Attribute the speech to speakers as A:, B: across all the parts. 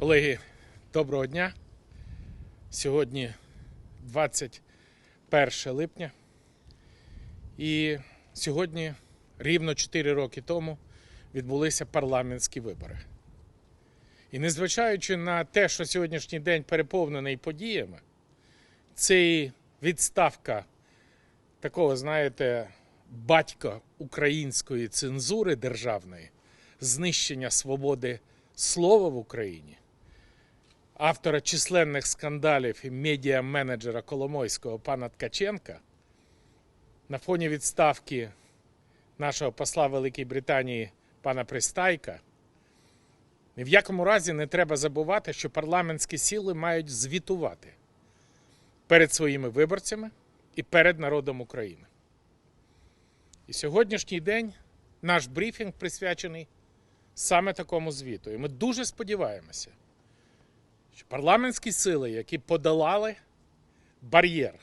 A: Колеги, доброго дня. Сьогодні 21 липня. І сьогодні, рівно 4 роки тому, відбулися парламентські вибори. І незважаючи на те, що сьогоднішній день переповнений подіями, це і відставка такого, знаєте, батька української цензури державної, знищення свободи слова в Україні, автора численних скандалів і медіа-менеджера Коломойського пана Ткаченка, на фоні відставки нашого посла Великій Британії пана Пристайка, ні в якому разі не треба забувати, що парламентські сили мають звітувати перед своїми виборцями і перед народом України. І сьогоднішній день наш брифінг присвячений саме такому звіту. І ми дуже сподіваємося, парламентські сили, які подолали бар'єр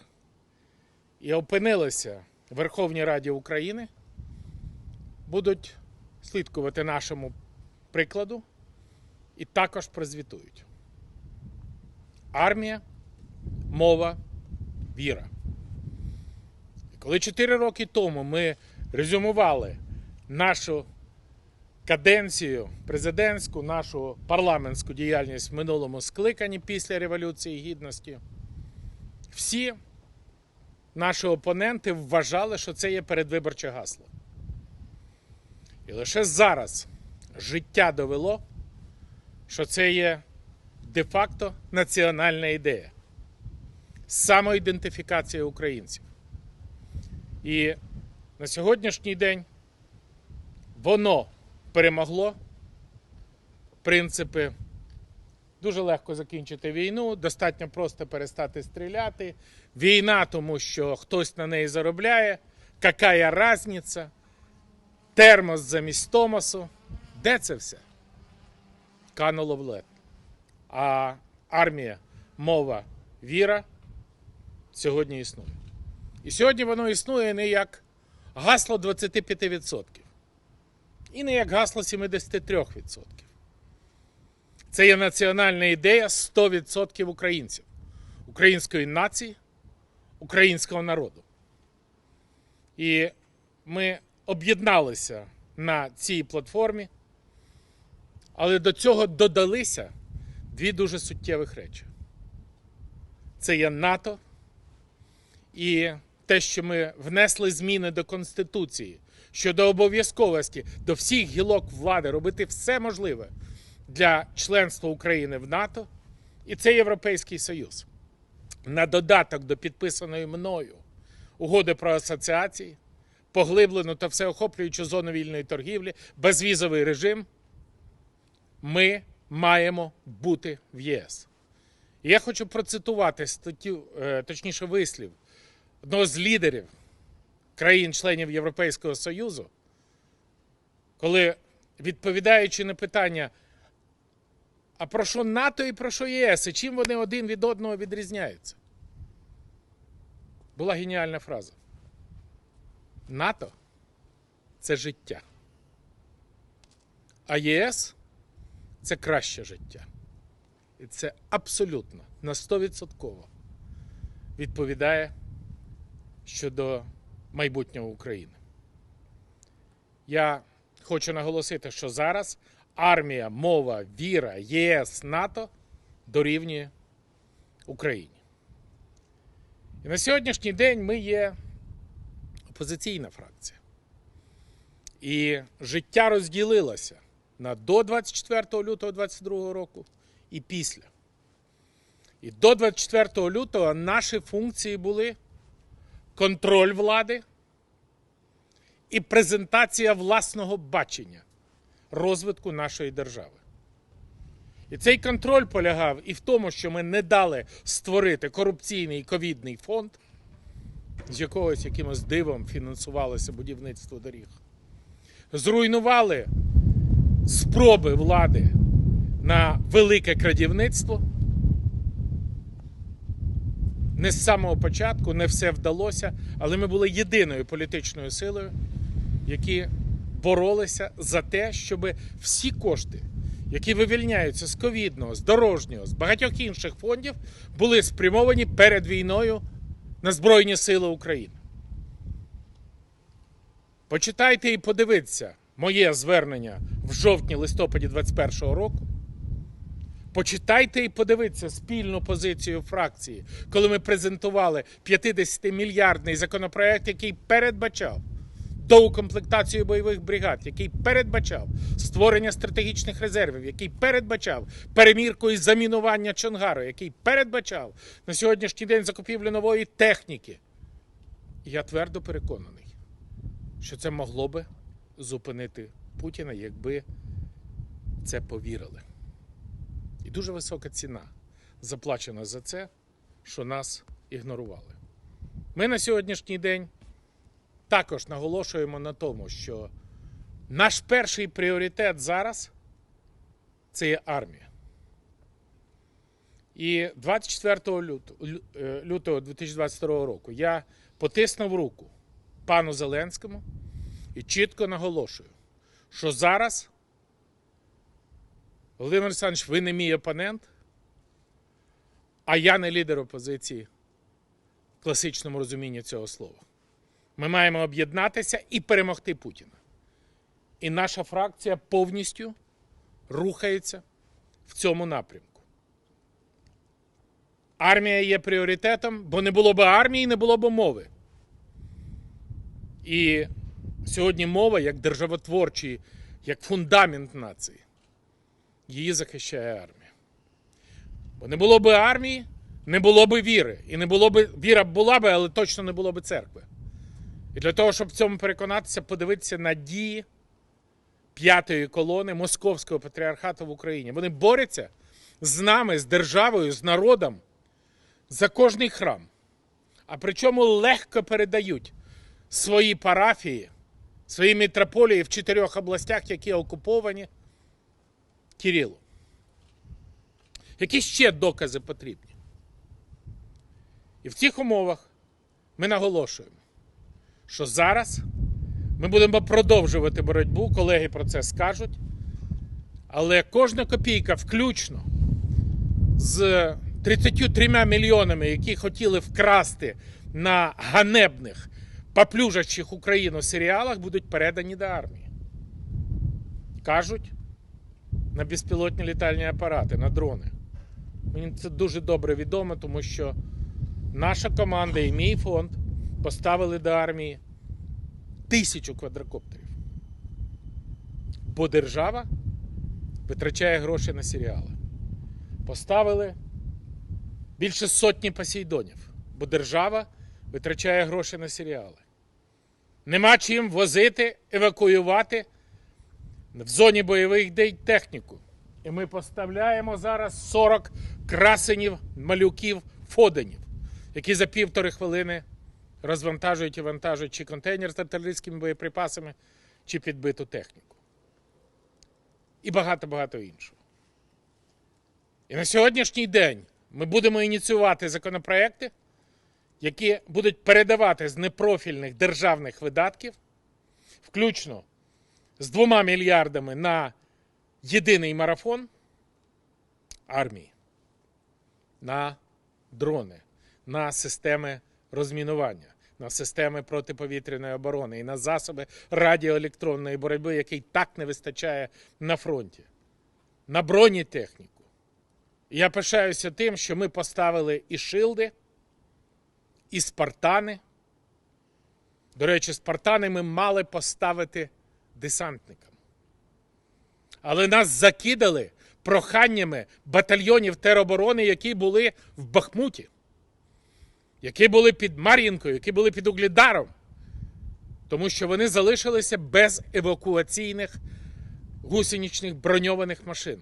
A: і опинилися в Верховній Раді України, будуть слідкувати нашому прикладу і також прозвітують. Армія, мова, віра. І коли 4 роки тому ми резюмували нашу каденцію президентську, нашу парламентську діяльність в минулому скликанні після Революції Гідності, всі наші опоненти вважали, що це є передвиборче гасло. І лише зараз життя довело, що це є де-факто національна ідея, самоідентифікація українців. І на сьогоднішній день воно перемогло. Принципи дуже легко закінчити війну, достатньо просто перестати стріляти. Війна, тому що хтось на неї заробляє. Какая разниця? Термос замість Томасу. Де це все? Кануло в лед. А армія, мова, віра сьогодні існує. І сьогодні воно існує не як гасло 25%, і не як гасло 73%. Це є національна ідея 100% українців, української нації, українського народу. І ми об'єдналися на цій платформі, але до цього додалися дві дуже суттєвих речі: це є НАТО і те, що ми внесли зміни до Конституції щодо обов'язковості до всіх гілок влади робити все можливе для членства України в НАТО, і це Європейський Союз. На додаток до підписаної мною угоди про асоціації, поглиблену та всеохоплюючу зону вільної торгівлі, безвізовий режим, ми маємо бути в ЄС. Я хочу процитувати статтю, е, точніше, вислів одного з лідерів країн-членів Європейського Союзу, коли, відповідаючи на питання, а про що НАТО і про що ЄС, і чим вони один від одного відрізняються? Була геніальна фраза. НАТО це життя. А ЄС це краще життя. І це абсолютно на 100% відповідає щодо майбутнього України. Я хочу наголосити, що зараз армія, мова, віра, ЄС, НАТО дорівнює Україні. І на сьогоднішній день ми є опозиційна фракція. І життя розділилося на до 24 лютого 2022 року і після. І до 24 лютого наші функції були контроль влади і презентація власного бачення розвитку нашої держави. І цей контроль полягав і в тому, що ми не дали створити корупційний ковідний фонд, з якогось якимось дивом фінансувалося будівництво доріг. Зруйнували спроби влади на велике крадівництво. Не з самого початку не все вдалося, але ми були єдиною політичною силою, які боролися за те, щоб всі кошти, які вивільняються з ковідного, з дорожнього, з багатьох інших фондів, були спрямовані перед війною на Збройні Сили України. Почитайте і подивіться моє звернення в жовтні-листопаді 2021 року. Почитайте і подивіться спільну позицію фракції, коли ми презентували 50-мільярдний законопроект, який передбачав доукомплектацію бойових бригад, який передбачав створення стратегічних резервів, який передбачав перемірку і замінування Чонгару, який передбачав на сьогоднішній день закупівлю нової техніки. Я твердо переконаний, що це могло би зупинити Путіна, якби це повірили. І дуже висока ціна заплачена за це, що нас ігнорували. Ми на сьогоднішній день також наголошуємо на тому, що наш перший пріоритет зараз це є армія. І 24 лютого, лютого 2022 року я потиснув руку пану Зеленському і чітко наголошую, що зараз Володимир Олександрович, ви не мій опонент, а я не лідер опозиції в класичному розумінні цього слова. Ми маємо об'єднатися і перемогти Путіна. І наша фракція повністю рухається в цьому напрямку. Армія є пріоритетом, бо не було б армії, не було б мови. І сьогодні мова як державотворчий, як фундамент нації, її захищає армія. Бо не було б армії, не було б віри. І не було б віра була б, але точно не було б церкви. І для того, щоб в цьому переконатися, подивитися на дії п'ятої колони Московського патріархату в Україні. Вони борються з нами, з державою, з народом за кожний храм. А причому легко передають свої парафії, свої мітрополії в чотирьох областях, які окуповані Кирилу. Які ще докази потрібні? І в цих умовах ми наголошуємо, що зараз ми будемо продовжувати боротьбу, колеги про це скажуть. Але кожна копійка, включно з 33 мільйонами, які хотіли вкрасти на ганебних, поплюжачих Україну серіалах, будуть передані до армії. Кажуть, на безпілотні літальні апарати, на дрони. Мені це дуже добре відомо, тому що наша команда і мій фонд поставили до армії тисячу квадрокоптерів. Бо держава витрачає гроші на серіали. Поставили більше сотні посейдонів, бо держава витрачає гроші на серіали. Нема чим возити, евакуювати в зоні бойових дій техніку. І ми поставляємо зараз 40 красенів, малюків, фоденів, які за півтори хвилини розвантажують і вантажують чи контейнер з артилерійськими боєприпасами, чи підбиту техніку. І багато-багато іншого. І на сьогоднішній день ми будемо ініціювати законопроекти, які будуть передавати з непрофільних державних видатків, включно з двома мільярдами на єдиний марафон армії, на дрони, на системи розмінування, на системи протиповітряної оборони і на засоби радіоелектронної боротьби, який так не вистачає на фронті, на бронетехніку. Я пишаюся тим, що ми поставили і шилди, і спартани. До речі, спартани ми мали поставити десантникам. Але нас закидали проханнями батальйонів тероборони, які були в Бахмуті, які були під Мар'їнкою, які були під Углідаром, тому що вони залишилися без евакуаційних гусеничних броньованих машин.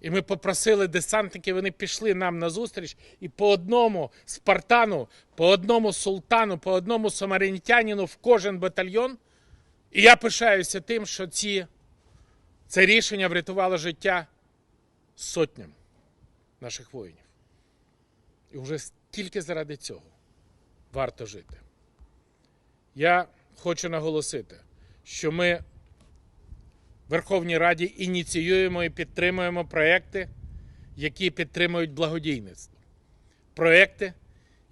A: І ми попросили десантників, вони пішли нам на зустріч, і по одному спартану, по одному султану, по одному самарянтянину в кожен батальйон. І я пишаюся тим, що ці, це рішення врятувало життя сотням наших воїнів. І вже тільки заради цього варто жити. Я хочу наголосити, що ми в Верховній Раді ініціюємо і підтримуємо проекти, які підтримують благодійництво, проекти,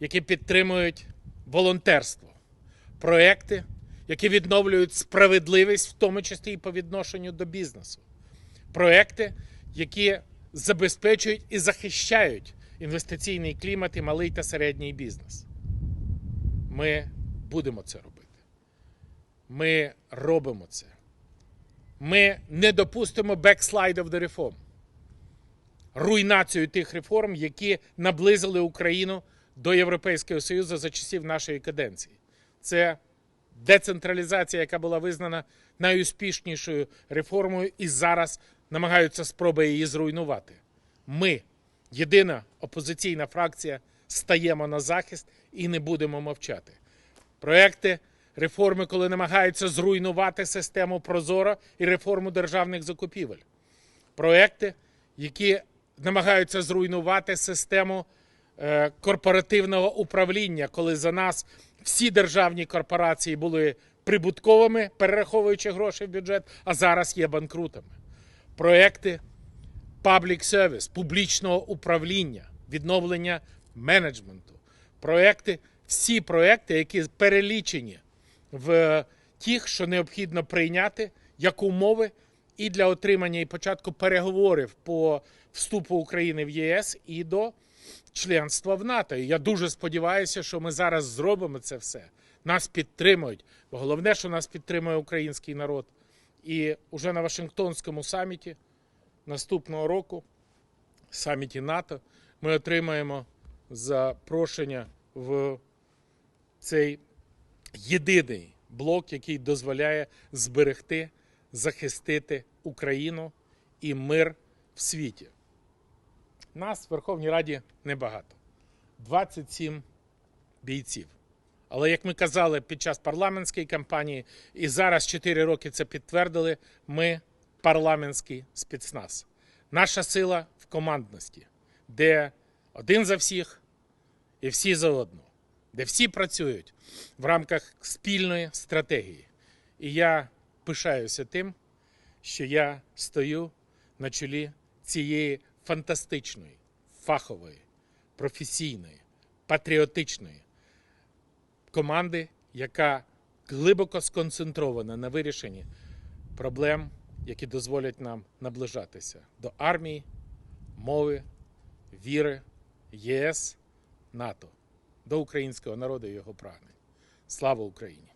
A: які підтримують волонтерство, проекти, які відновлюють справедливість, в тому числі і по відношенню до бізнесу, проекти, які забезпечують і захищають інвестиційний клімат і малий та середній бізнес. Ми будемо це робити. Ми робимо це. Ми не допустимо of the reform. Руйнацію тих реформ, які наблизили Україну до Європейського Союзу за часів нашої каденції. Це децентралізація, яка була визнана найуспішнішою реформою, і зараз намагаються спроби її зруйнувати. Ми, єдина опозиційна фракція, стаємо на захист і не будемо мовчати. Проекти реформи, коли намагаються зруйнувати систему Прозоро і реформу державних закупівель. Проекти, які намагаються зруйнувати систему е, корпоративного управління, коли за нас всі державні корпорації були прибутковими, перераховуючи гроші в бюджет, а зараз є банкрутами. Проекти public service, публічного управління, відновлення менеджменту, проекти, всі проекти, які перелічені в тих, що необхідно прийняти як умови і для отримання і початку переговорів по вступу України в ЄС і до членства в НАТО. І я дуже сподіваюся, що ми зараз зробимо це все. Нас підтримують. Бо головне, що нас підтримує український народ. І уже на Вашингтонському саміті наступного року, саміті НАТО, ми отримаємо запрошення в цей єдиний блок, який дозволяє зберегти, захистити Україну і мир в світі. Нас в Верховній Раді небагато 27 бійців. Але як ми казали під час парламентської кампанії, і зараз 4 роки це підтвердили, ми парламентський спецназ. Наша сила в командності, де один за всіх і всі за одну, де всі працюють в рамках спільної стратегії. І я пишаюся тим, що я стою на чолі цієї фантастичної, фахової, професійної, патріотичної команди, яка глибоко сконцентрована на вирішенні проблем, які дозволять нам наближатися до армії, мови, віри, ЄС, НАТО, до українського народу і його прагнень. Слава Україні!